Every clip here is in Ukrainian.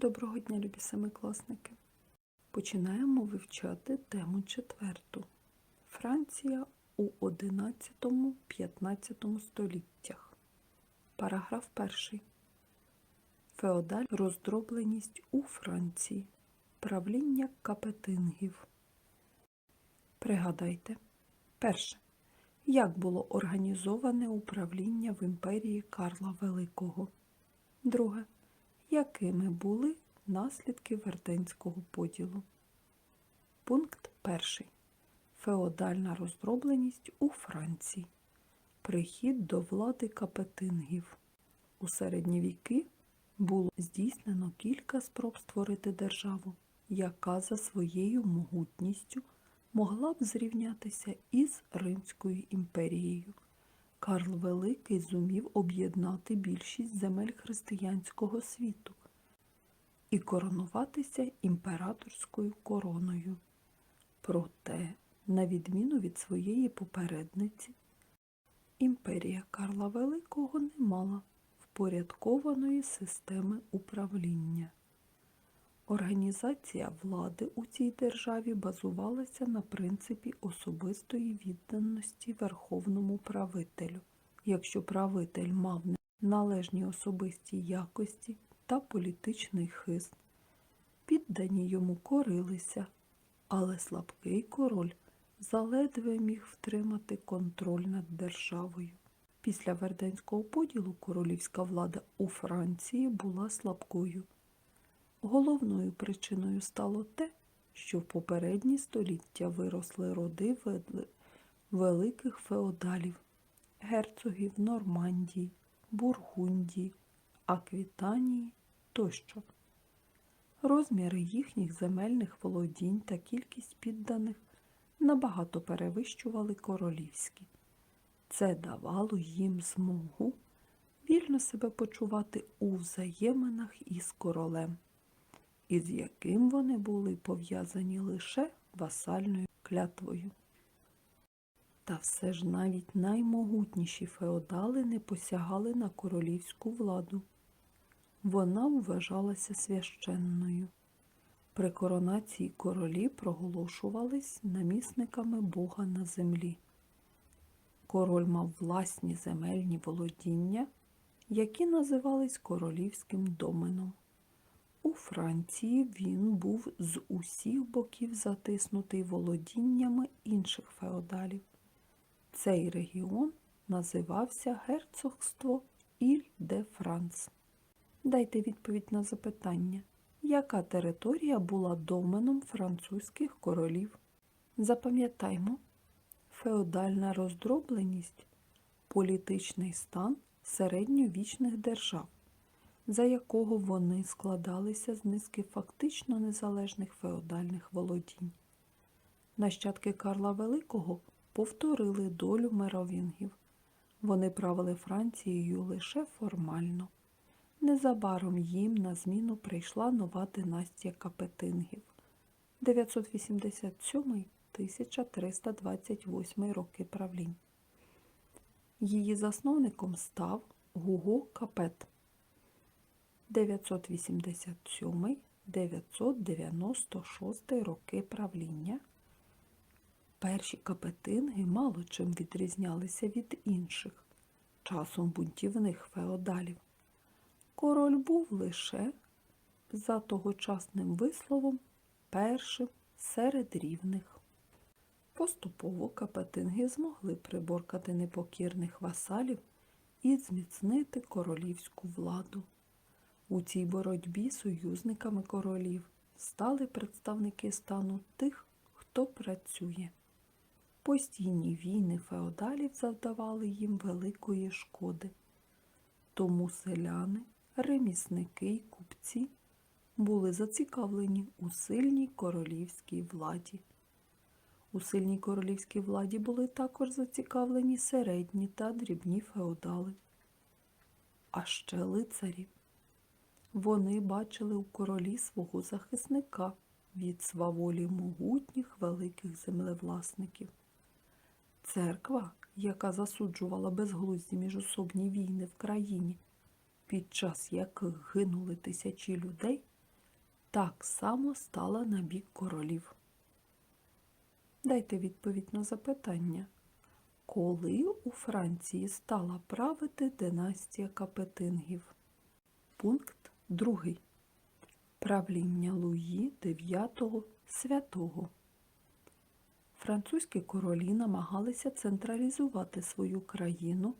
Доброго дня, любі семикласники! Починаємо вивчати тему четверту. Франція у 11-15 століттях. Параграф перший. Феодаль роздробленість у Франції. Правління капетингів. Пригадайте. Перше. Як було організоване управління в імперії Карла Великого? Друге. Якими були наслідки Верденського поділу? Пункт перший. Феодальна роздробленість у Франції. Прихід до влади капетингів. У середні віки було здійснено кілька спроб створити державу, яка за своєю могутністю могла б зрівнятися із Римською імперією. Карл Великий зумів об'єднати більшість земель християнського світу і коронуватися імператорською короною. Проте, на відміну від своєї попередниці, імперія Карла Великого не мала впорядкованої системи управління. Організація влади у цій державі базувалася на принципі особистої відданості верховному правителю. Якщо правитель мав належні особисті якості та політичний хист, піддані йому корилися, але слабкий король заледве міг втримати контроль над державою. Після Верденського поділу королівська влада у Франції була слабкою. Головною причиною стало те, що в попередні століття виросли роди великих феодалів, герцогів Нормандії, Бургундії, Аквітанії тощо. Розміри їхніх земельних володінь та кількість підданих набагато перевищували королівські. Це давало їм змогу вільно себе почувати у взаєминах із королем із яким вони були пов'язані лише васальною клятвою. Та все ж навіть наймогутніші феодали не посягали на королівську владу. Вона вважалася священною. При коронації королі проголошувались намісниками Бога на землі. Король мав власні земельні володіння, які називались королівським доменом. У Франції він був з усіх боків затиснутий володіннями інших феодалів. Цей регіон називався Герцогство Іль де Франс. Дайте відповідь на запитання, яка територія була доменом французьких королів? Запам'ятаймо, феодальна роздробленість політичний стан середньовічних держав за якого вони складалися з низки фактично незалежних феодальних володінь. Нащадки Карла Великого повторили долю меровінгів. Вони правили Францією лише формально. Незабаром їм на зміну прийшла нова династія капетингів 987-1328 роки правлінь. Її засновником став Гуго Капет. 987-996 роки правління. Перші капетинги мало чим відрізнялися від інших, часом бунтівних феодалів. Король був лише, за тогочасним висловом, першим серед рівних. Поступово капетинги змогли приборкати непокірних васалів і зміцнити королівську владу. У цій боротьбі союзниками королів стали представники стану тих, хто працює. Постійні війни феодалів завдавали їм великої шкоди. Тому селяни, ремісники й купці були зацікавлені у сильній королівській владі. У сильній королівській владі були також зацікавлені середні та дрібні феодали, а ще лицарі. Вони бачили у королі свого захисника від сваволі могутніх великих землевласників. Церква, яка засуджувала безглузді міжособні війни в країні, під час яких гинули тисячі людей, так само стала на бік королів. Дайте відповідь на запитання. Коли у Франції стала правити династія Капетингів? Пункт 2. Правління Луї IX Святого. Французькі королі намагалися централізувати свою країну,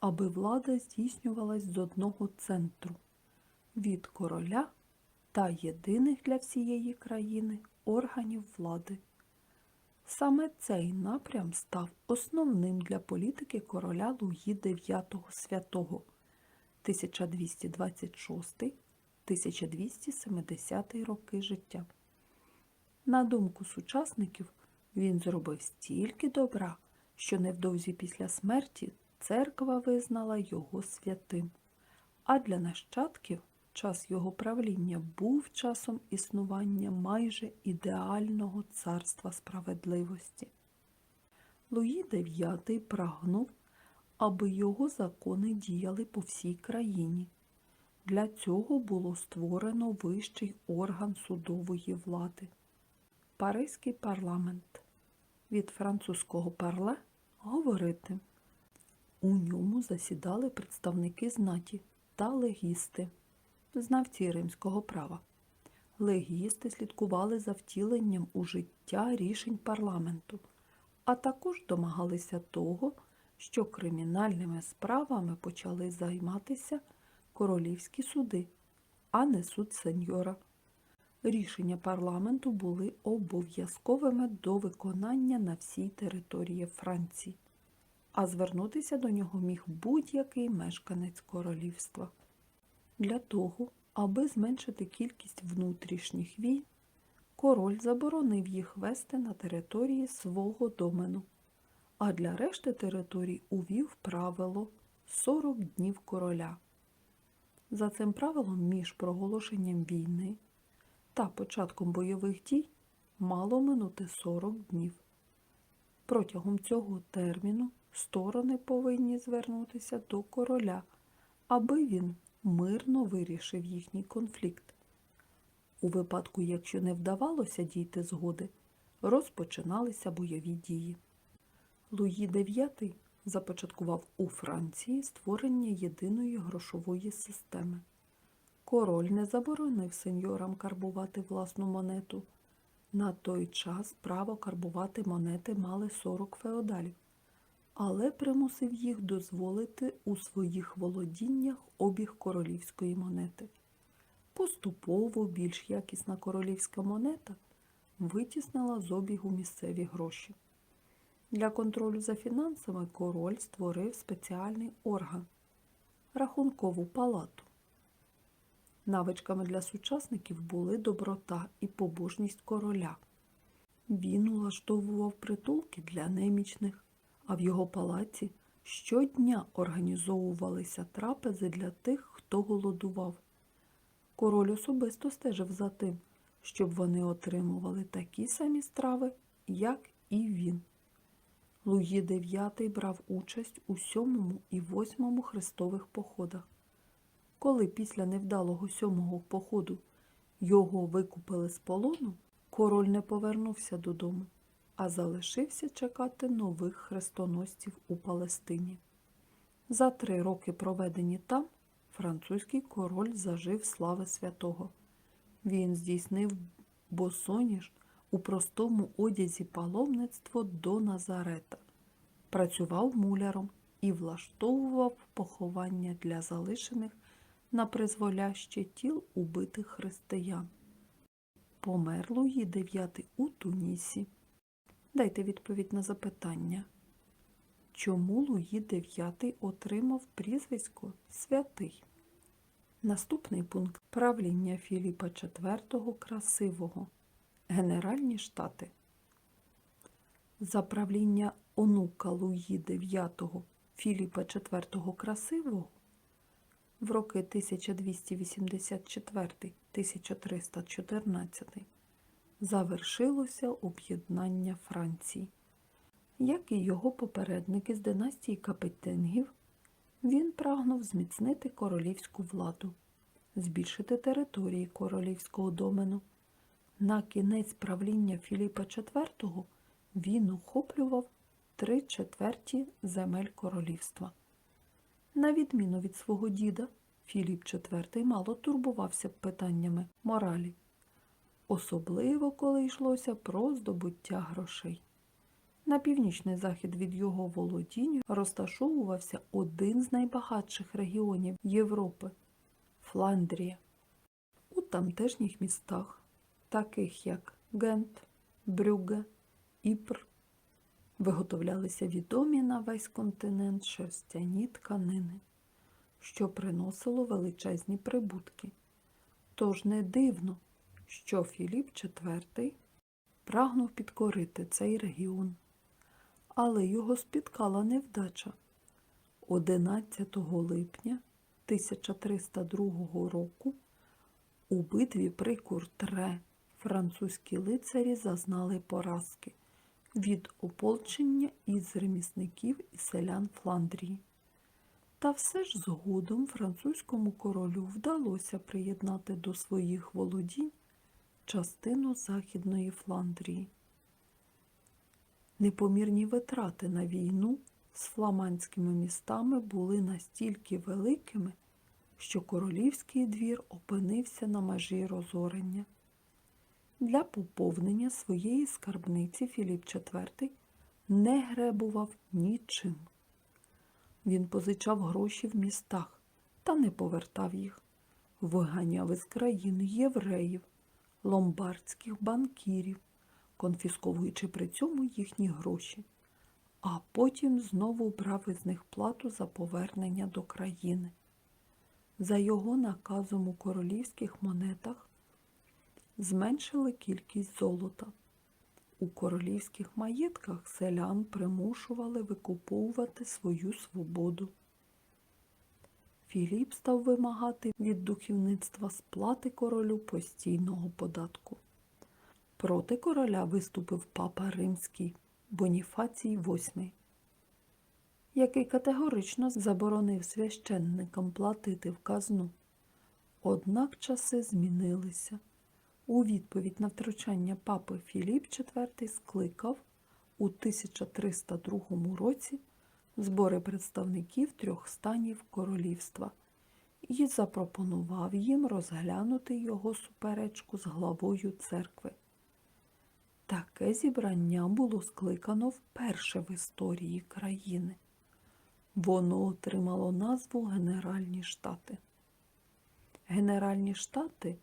аби влада здійснювалась з одного центру від короля та єдиних для всієї країни органів влади. Саме цей напрям став основним для політики короля Луї IX Святого 1226-1270 роки життя. На думку сучасників, він зробив стільки добра, що невдовзі після смерті церква визнала його святим, а для нащадків час його правління був часом існування майже ідеального царства справедливості. Луї IX прагнув, аби його закони діяли по всій країні. Для цього було створено вищий орган судової влади Паризький парламент. Від французького парле говорити. У ньому засідали представники знаті та легісти знавці римського права. Легісти слідкували за втіленням у життя рішень парламенту, а також домагалися того, що кримінальними справами почали займатися королівські суди, а не суд сеньора. Рішення парламенту були обов'язковими до виконання на всій території Франції, а звернутися до нього міг будь-який мешканець королівства. Для того, аби зменшити кількість внутрішніх війн, король заборонив їх вести на території свого домену, а для решти територій увів правило 40 днів короля. За цим правилом між проголошенням війни та початком бойових дій мало минути 40 днів. Протягом цього терміну сторони повинні звернутися до короля, аби він мирно вирішив їхній конфлікт. У випадку, якщо не вдавалося дійти згоди, розпочиналися бойові дії. Луї IX започаткував у Франції створення єдиної грошової системи. Король не заборонив сеньорам карбувати власну монету. На той час право карбувати монети мали 40 феодалів але примусив їх дозволити у своїх володіннях обіг королівської монети. Поступово більш якісна королівська монета витіснила з обігу місцеві гроші. Для контролю за фінансами король створив спеціальний орган рахункову палату. Навичками для сучасників були доброта і побожність короля. Він улаштовував притулки для немічних, а в його палаці щодня організовувалися трапези для тих, хто голодував. Король особисто стежив за тим, щоб вони отримували такі самі страви, як і він. Луї IX брав участь у сьомому і восьмому хрестових походах. Коли після невдалого сьомого походу його викупили з полону, король не повернувся додому а залишився чекати нових хрестоносців у Палестині. За три роки, проведені там, французький король зажив слави святого. Він здійснив босоніж у простому одязі паломництво до Назарета, працював муляром і влаштовував поховання для залишених на призволяще тіл убитих християн. Помер Луї IX у Тунісі. Дайте відповідь на запитання. Чому Луї IX отримав прізвисько Святий? Наступний пункт правління Філіпа IV Красивого. Генеральні штати. За правління онука Луї IX Філіпа IV Красивого в роки 1284-1314 завершилося об'єднання Франції. Як і його попередники з династії Капетингів, він прагнув зміцнити королівську владу, збільшити території королівського домену. На кінець правління Філіпа IV він охоплював три четверті земель королівства. На відміну від свого діда, Філіп IV мало турбувався питаннями моралі, особливо коли йшлося про здобуття грошей. На північний захід від його володінь розташовувався один з найбагатших регіонів Європи Фландрія. У тамтешніх містах, таких як Гент, Брюгге, Іпр, виготовлялися відомі на весь континент шерстяні тканини, що приносило величезні прибутки. Тож не дивно, що Філіп IV прагнув підкорити цей регіон. Але його спіткала невдача. 11 липня 1302 року у битві при Куртре французькі лицарі зазнали поразки від ополчення із ремісників і селян Фландрії. Та все ж згодом французькому королю вдалося приєднати до своїх володінь частину Західної Фландрії. Непомірні витрати на війну з фламандськими містами були настільки великими, що королівський двір опинився на межі розорення. Для поповнення своєї скарбниці Філіп IV не гребував нічим. Він позичав гроші в містах та не повертав їх, виганяв із країни євреїв, ломбардських банкірів, конфісковуючи при цьому їхні гроші, а потім знову брав із них плату за повернення до країни. За його наказом у королівських монетах зменшили кількість золота. У королівських маєтках селян примушували викуповувати свою свободу. Філіп став вимагати від духовництва сплати королю постійного податку. Проти короля виступив папа римський Боніфацій VIII, який категорично заборонив священникам платити в казну. Однак часи змінилися. У відповідь на втручання папи Філіп IV скликав у 1302 році збори представників трьох станів королівства і запропонував їм розглянути його суперечку з главою церкви. Таке зібрання було скликано вперше в історії країни. Воно отримало назву Генеральні Штати. Генеральні Штати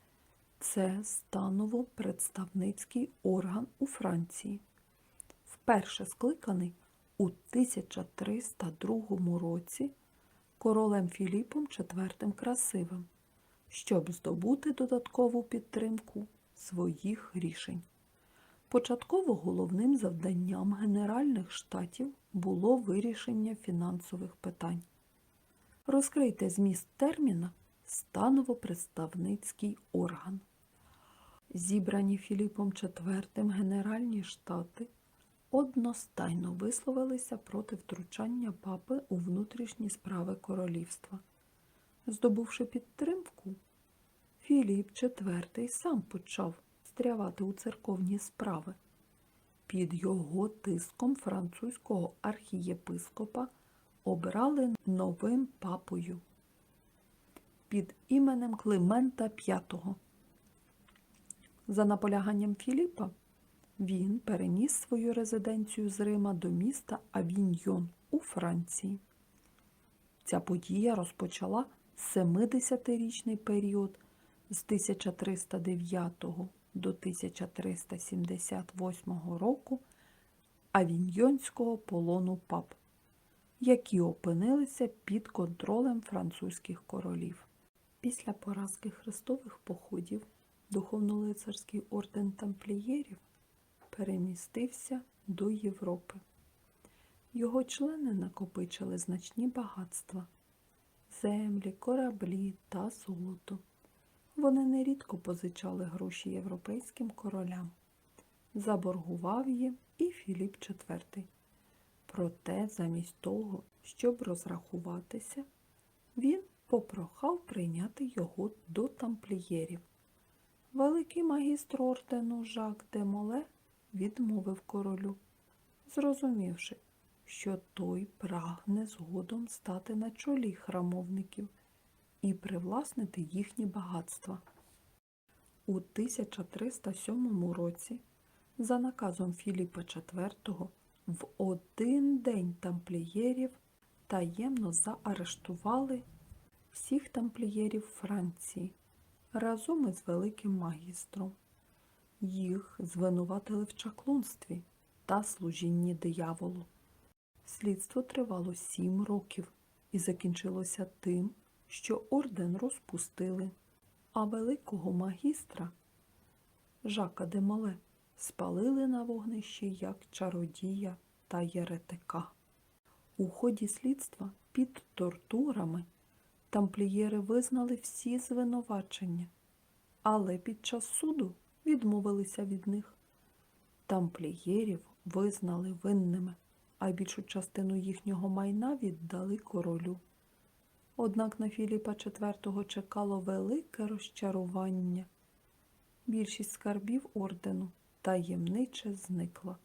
це станово-представницький орган у Франції, вперше скликаний у 1302 році королем Філіпом IV Красивим, щоб здобути додаткову підтримку своїх рішень. Початково головним завданням Генеральних штатів було вирішення фінансових питань. Розкрийте зміст терміна станово-представницький орган. Зібрані Філіпом IV Генеральні штати одностайно висловилися проти втручання папи у внутрішні справи королівства. Здобувши підтримку, Філіп IV сам почав встрявати у церковні справи. Під його тиском французького архієпископа обрали новим папою під іменем Климента V. За наполяганням Філіпа він переніс свою резиденцію з Рима до міста Авіньйон у Франції. Ця подія розпочала 70-річний період з 1309 до 1378 року авіньйонського полону пап, які опинилися під контролем французьких королів. Після поразки хрестових походів духовно-лицарський орден тамплієрів перемістився до Європи. Його члени накопичили значні багатства землі, кораблі та золото. Вони нерідко позичали гроші європейським королям. Заборгував їм і Філіп IV. Проте, замість того, щоб розрахуватися, він попрохав прийняти його до тамплієрів. Великий магістр ордену Жак де Моле відмовив королю, зрозумівши, що той прагне згодом стати на чолі храмовників і привласнити їхні багатства. У 1307 році за наказом Філіпа IV в один день тамплієрів таємно заарештували всіх тамплієрів Франції разом із великим магістром. Їх звинуватили в чаклунстві та служінні дияволу. Слідство тривало сім років і закінчилося тим, що орден розпустили, а великого магістра Жака де Моле спалили на вогнищі як чародія та єретика. У ході слідства під тортурами тамплієри визнали всі звинувачення, але під час суду відмовилися від них. Тамплієрів визнали винними, а більшу частину їхнього майна віддали королю. Однак на Філіпа IV чекало велике розчарування. Більшість скарбів ордену таємниче зникла.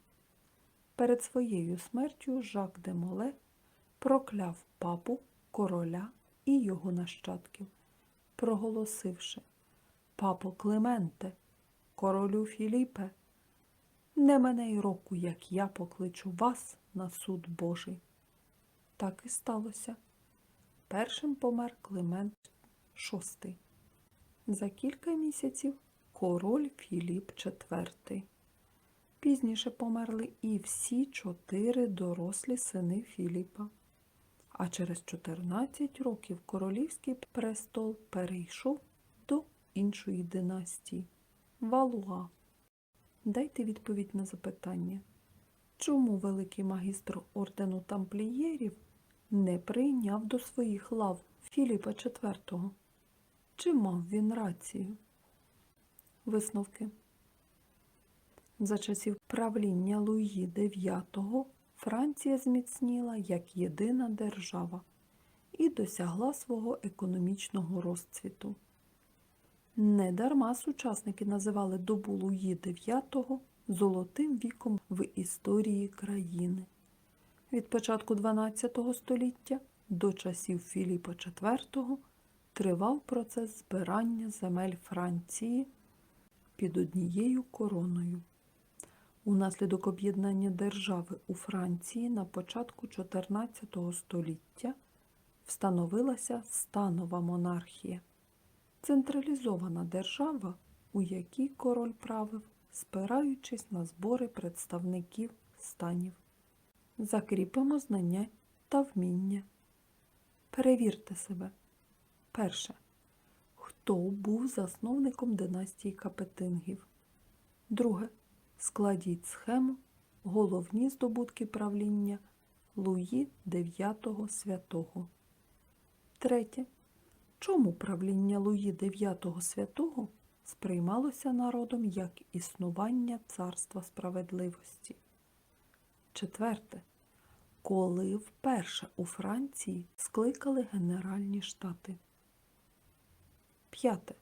Перед своєю смертю Жак де Моле прокляв папу, короля і його нащадків, проголосивши Папо Клименте, королю Філіпе, не мене й року, як я покличу вас на суд Божий. Так і сталося. Першим помер Климент VI. За кілька місяців король Філіп IV. Пізніше померли і всі чотири дорослі сини Філіпа. А через 14 років королівський престол перейшов до іншої династії Валуа. Дайте відповідь на запитання, чому великий магістр ордену тамплієрів не прийняв до своїх лав Філіпа IV? Чи мав він рацію? Висновки. За часів правління Луї IX Франція зміцніла як єдина держава і досягла свого економічного розцвіту. Недарма сучасники називали добу Луї IX золотим віком в історії країни. Від початку XII століття до часів Філіпа IV тривав процес збирання земель Франції під однією короною. Унаслідок об'єднання держави у Франції на початку XIV століття встановилася станова монархія, централізована держава, у якій король правив, спираючись на збори представників станів. Закріпимо знання та вміння. Перевірте себе. Перше. Хто був засновником династії Капетингів? Друге. Складіть схему головні здобутки правління Луї IX Святого. Третє. Чому правління Луї IX Святого сприймалося народом як існування царства справедливості? Четверте. Коли вперше у Франції скликали Генеральні штати? П'яте.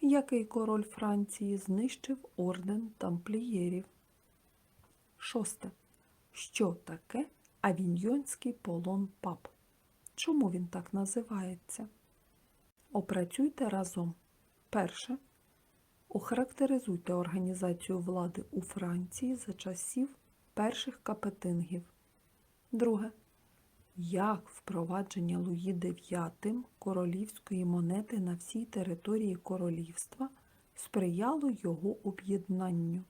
Який король Франції знищив орден тамплієрів? Шосте. Що таке авіньйонський полон пап? Чому він так називається? Опрацюйте разом. Перше. Охарактеризуйте організацію влади у Франції за часів перших капетингів. Друге. Як впровадження Луї IX королівської монети на всій території королівства сприяло його об'єднанню?